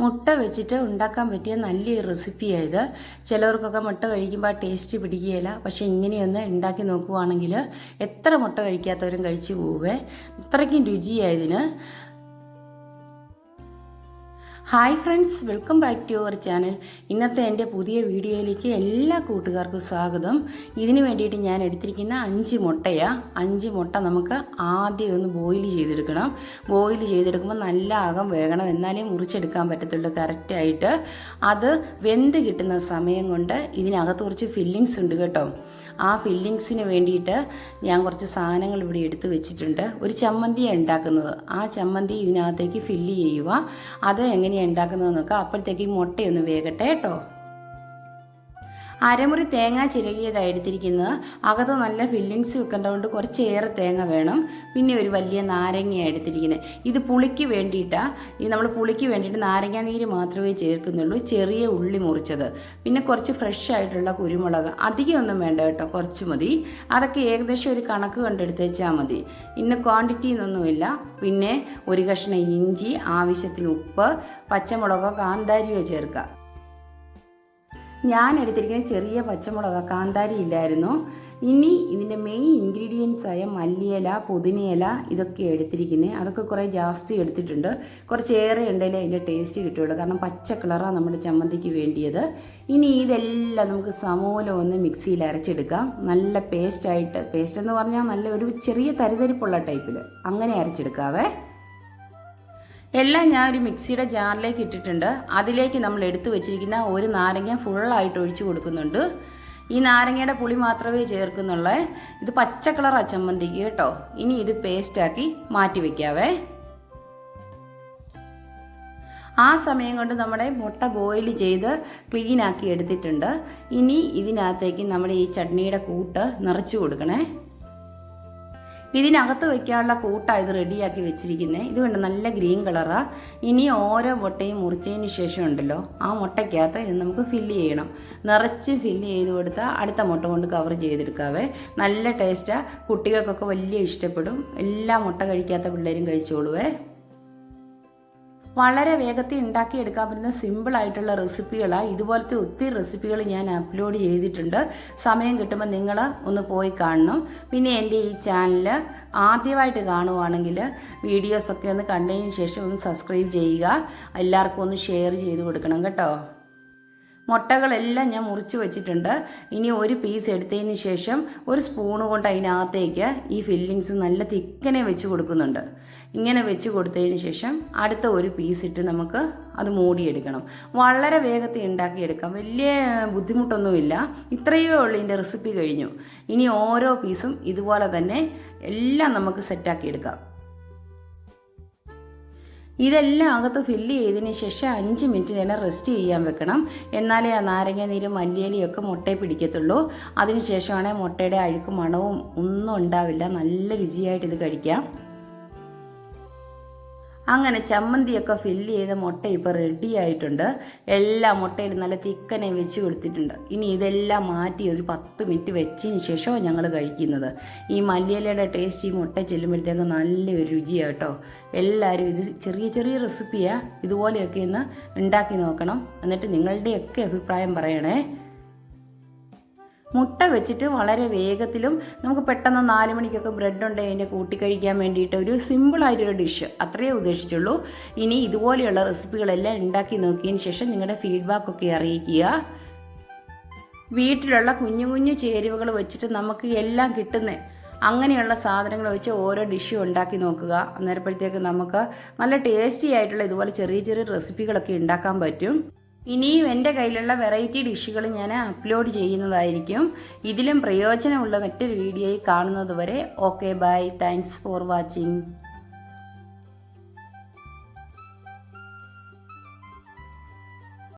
മുട്ട വെച്ചിട്ട് ഉണ്ടാക്കാൻ പറ്റിയ നല്ലൊരു റെസിപ്പിയായത് ചിലവർക്കൊക്കെ മുട്ട കഴിക്കുമ്പോൾ ടേസ്റ്റ് പിടിക്കുകയില്ല. പക്ഷേ ഇങ്ങനെയൊന്ന് ഉണ്ടാക്കി നോക്കുവാണെങ്കിൽ എത്ര മുട്ട കഴിക്കാത്തവരും കഴിച്ചു പോവേ. അത്രയ്ക്കും രുചിയായതിന് hi friends welcome back to our channel. ഇന്നത്തെ എന്റെ പുതിയ വീഡിയോയിലേക്ക് എല്ലാ കൂട്ടുകാർക്കും സ്വാഗതം. ഇതിനു വേണ്ടിയിട്ട് ഞാൻ എടുത്തിരിക്കുന്ന അഞ്ച് മുട്ടയാണ് അഞ്ച് മുട്ട നമുക്ക് ആദ്യം ഒന്ന് ബോയിൽ ചെയ്തെടുക്കണം. ബോയിൽ ചെയ്തെടുക്കുമ്പോൾ നല്ല അകം വേകണം. എന്നാലേ മുറിച്ചെടുക്കാൻ പറ്റത്തുള്ളൂ കറക്റ്റായിട്ട് അത് വെന്ത് കിട്ടുന്ന സമയം കൊണ്ട് ഇതിനകത്ത് കുറച്ച് ഫില്ലിങ്സ് ഉണ്ട് കേട്ടോ. ആ ഫില്ലിങ്സിന് വേണ്ടിയിട്ട് ഞാൻ കുറച്ച് സാധനങ്ങൾ ഇവിടെ എടുത്ത് വെച്ചിട്ടുണ്ട്. ഒരു ചമ്മന്തിയാണ് ഉണ്ടാക്കുന്നത്. ആ ചമ്മന്തി ഇതിനകത്തേക്ക് ഫില്ല് ചെയ്യുക. അത് എങ്ങനെയാണ് ഉണ്ടാക്കുന്നത് നോക്കാം അപ്പോഴത്തേക്ക് ഈ മുട്ടയൊന്ന് വേകട്ടെ കേട്ടോ. അരമുറി തേങ്ങ ചിരകിയതാണ് എടുത്തിരിക്കുന്നത്. അകത്ത് നല്ല ഫില്ലിങ്സ് വെക്കേണ്ടതുകൊണ്ട് കുറച്ചേറെ തേങ്ങ വേണം. പിന്നെ ഒരു വലിയ നാരങ്ങയാണ് എടുത്തിരിക്കുന്നത്. ഇത് പുളിക്ക് വേണ്ടിയിട്ടാണ് ഇത് നമ്മൾ പുളിക്ക് വേണ്ടിയിട്ട് നാരങ്ങ നീര് മാത്രമേ ചേർക്കുന്നുള്ളൂ. ചെറിയ ഉള്ളി മുറിച്ചത്. പിന്നെ കുറച്ച് ഫ്രഷ് ആയിട്ടുള്ള കുരുമുളക്. അധികമൊന്നും വേണ്ട കേട്ടോ. കുറച്ച് മതി. അതൊക്കെ ഏകദേശം ഒരു കണക്ക് കണ്ടെടുത്തേച്ചാൽ മതി. ഇന്ന് ക്വാണ്ടിറ്റി എന്നൊന്നുമില്ല. പിന്നെ ഒരു കഷ്ണം ഇഞ്ചി ആവശ്യത്തിന് ഉപ്പ് പച്ചമുളകോ കാന്താരിയോ ചേർക്കുക. ഞാൻ എടുത്തിരിക്കുന്ന ചെറിയ പച്ചമുളക് കാന്താരി ഇല്ലായിരുന്നു. ഇനി ഇതിന്റെ മെയിൻ ഇൻഗ്രീഡിയൻസ് ആയ മല്ലിയില പുതിനയില ഇതൊക്കെ എടുത്തിരിക്കുന്നത് അതൊക്കെ കുറേ ജാസ്തി എടുത്തിട്ടുണ്ട്. കുറച്ചേറെ ഉണ്ടെങ്കിലേ അതിന്റെ ടേസ്റ്റ് കിട്ടുള്ളൂ കാരണം പച്ച കളറാണ് നമ്മുടെ ചമ്മന്തിക്ക് വേണ്ടിയത്. ഇനി ഇതെല്ലാം നമുക്ക് സമൂലം ഒന്ന് മിക്സിയിൽ അരച്ചെടുക്കാം. നല്ല പേസ്റ്റായിട്ട് പേസ്റ്റ് എന്ന് പറഞ്ഞാൽ നല്ല ഒരു ചെറിയ തരിതരിപ്പുള്ള ടൈപ്പിൽ അങ്ങനെ അരച്ചെടുക്കാവേ. എല്ലാം ഞാൻ ഒരു മിക്സിയുടെ ജാറിലേക്ക് ഇട്ടിട്ടുണ്ട്. അതിലേക്ക് നമ്മൾ എടുത്തു വെച്ചിരിക്കുന്ന ഒരു നാരങ്ങ ഫുള്ളായിട്ട് ഒഴിച്ചു കൊടുക്കുന്നുണ്ട്. ഈ നാരങ്ങയുടെ പുളി മാത്രമേ ചേർക്കുന്നുള്ളേ. ഇത് പച്ച കളറാ ചമ്മന്തിക്ക് കേട്ടോ. ഇനി ഇത് പേസ്റ്റാക്കി മാറ്റി വെക്കാവേ. ആ സമയം കൊണ്ട് നമ്മുടെ മുട്ട ബോയിൽ ചെയ്ത് ക്ലീൻ ആക്കി എടുത്തിട്ടുണ്ട്. ഇനി ഇതിനകത്തേക്ക് നമ്മുടെ ഈ ചട്നിയുടെ കൂട്ട് നിറച്ചു കൊടുക്കണേ. ഇതിനകത്ത് വെക്കാനുള്ള കൂട്ടാണ് ഇത് റെഡിയാക്കി വെച്ചിരിക്കുന്നത് ഇത് കണ്ട് നല്ല ഗ്രീൻ കളറാണ് ഇനി ഓരോ മുട്ടയും മുറിച്ചതിന് ശേഷം ഉണ്ടല്ലോ ആ മുട്ടയ്ക്കകത്ത് ഇത് നമുക്ക് ഫില്ല് ചെയ്യണം. നിറച്ച് ഫില്ല് ചെയ്ത് കൊടുത്താൽ അടുത്ത മുട്ട കൊണ്ട് കവർ ചെയ്തെടുക്കാവേ. നല്ല ടേസ്റ്റാണ് കുട്ടികൾക്കൊക്കെ വലിയ ഇഷ്ടപ്പെടും. എല്ലാ മുട്ട കഴിക്കാത്ത പിള്ളേരും കഴിച്ചോളുവേ. വളരെ വേഗത്തിൽ ഉണ്ടാക്കി എടുക്കാൻ പറ്റുന്ന സിമ്പിൾ ആയിട്ടുള്ള റെസിപ്പികളാണ് ഇതുപോലത്തെ ഒത്തിരി റെസിപ്പികൾ ഞാൻ അപ്ലോഡ് ചെയ്തിട്ടുണ്ട്. സമയം കിട്ടുമ്പോൾ നിങ്ങൾ ഒന്ന് പോയി കാണണം. പിന്നെ എന്റെ ഈ ചാനൽ ആദ്യമായിട്ട് കാണുവാണെങ്കിൽ വീഡിയോസൊക്കെ ഒന്ന് കണ്ടതിന് ശേഷം ഒന്ന് സബ്സ്ക്രൈബ് ചെയ്യുക. എല്ലാവർക്കും ഒന്ന് ഷെയർ ചെയ്ത് കൊടുക്കണം കേട്ടോ. മുട്ടകളെല്ലാം ഞാൻ മുറിച്ച് വെച്ചിട്ടുണ്ട്. ഇനി ഒരു പീസ് എടുത്തതിന് ശേഷം ഒരു സ്പൂണ് കൊണ്ട് അതിനകത്തേക്ക് ഈ ഫില്ലിങ്സ് നല്ല തിക്കനെ വെച്ച് കൊടുക്കുന്നുണ്ട്. ഇങ്ങനെ വെച്ച് കൊടുത്തതിന് ശേഷം അടുത്ത ഒരു പീസ് ഇട്ട് നമുക്ക് അത് മൂടിയെടുക്കണം. വളരെ വേഗത്തിൽ ഉണ്ടാക്കിയെടുക്കാം. വലിയ ബുദ്ധിമുട്ടൊന്നുമില്ല. ഇത്രയേ ഉള്ളൂ ഇതിന്റെ റെസിപ്പി കഴിഞ്ഞു. ഇനി ഓരോ പീസും ഇതുപോലെ തന്നെ എല്ലാം നമുക്ക് സെറ്റാക്കി എടുക്കാം. ഇതെല്ലാം അകത്ത് ഫില്ല് ചെയ്തതിന് ശേഷം അഞ്ച് മിനിറ്റ് നേരം റെസ്റ്റ് ചെയ്യാൻ വെക്കണം. എന്നാലേ ആ നാരങ്ങ നീരും ഒക്കെ മുട്ടയെ പിടിക്കത്തുള്ളൂ. അതിനുശേഷമാണെങ്കിൽ മുട്ടയുടെ അഴുക്ക് മണവും ഒന്നും ഉണ്ടാവില്ല. നല്ല രുചിയായിട്ട് ഇത് കഴിക്കാം. അങ്ങനെ ചമ്മന്തിയൊക്കെ ഫില്ല് ചെയ്ത മുട്ട ഇപ്പോൾ റെഡി ആയിട്ടുണ്ട്. എല്ലാ മുട്ടയിലും നല്ല തിക്കനെ വെച്ച് കൊടുത്തിട്ടുണ്ട്. ഇനി ഇതെല്ലാം മാറ്റി ഒരു പത്ത് മിനിറ്റ് വെച്ചതിന് ശേഷമാണ് ഞങ്ങൾ കഴിക്കുന്നത്. ഈ മല്ലിയിലയുടെ ടേസ്റ്റ് ഈ മുട്ട ചെല്ലുമ്പോഴത്തേക്ക് നല്ലൊരു രുചിയാണ് കേട്ടോ എല്ലാവരും ഇത് ചെറിയ ചെറിയ റെസിപ്പിയാണ് ഇതുപോലെയൊക്കെ ഒന്ന് ഉണ്ടാക്കി നോക്കണം. എന്നിട്ട് നിങ്ങളുടെയൊക്കെ അഭിപ്രായം പറയണേ. മുട്ട വെച്ചിട്ട് വളരെ വേഗത്തിലും നമുക്ക് പെട്ടെന്ന് നാല് മണിക്കൊക്കെ ബ്രെഡ് ഉണ്ടെങ്കിൽ അതിന്റെ കൂട്ടി കഴിക്കാൻ വേണ്ടിയിട്ട് ഒരു സിമ്പിളായിട്ടൊരു ഡിഷ് അത്രയേ ഉദ്ദേശിച്ചുള്ളൂ. ഇനി ഇതുപോലെയുള്ള റെസിപ്പികളെല്ലാം ഉണ്ടാക്കി നോക്കിയതിന് ശേഷം നിങ്ങളുടെ ഫീഡ്ബാക്കൊക്കെ അറിയിക്കുക. വീട്ടിലുള്ള കുഞ്ഞു കുഞ്ഞു ചേരുവകൾ വെച്ചിട്ട് നമുക്ക് എല്ലാം കിട്ടുന്ന അങ്ങനെയുള്ള സാധനങ്ങൾ വെച്ച് ഓരോ ഡിഷും ഉണ്ടാക്കി നോക്കുക. അന്നേരപ്പോഴത്തേക്ക് നമുക്ക് നല്ല ടേസ്റ്റി ആയിട്ടുള്ള ഇതുപോലെ ചെറിയ ചെറിയ റെസിപ്പികളൊക്കെ ഉണ്ടാക്കാൻ പറ്റും. ഇനിയും എന്റെ കയ്യിലുള്ള വെറൈറ്റി ഡിഷുകൾ ഞാൻ അപ്ലോഡ് ചെയ്യുന്നതായിരിക്കും. ഇതിലും പ്രയോജനമുള്ള മറ്റൊരു വീഡിയോയിൽ കാണുന്നത് വരെ okay bye. Thanks for watching.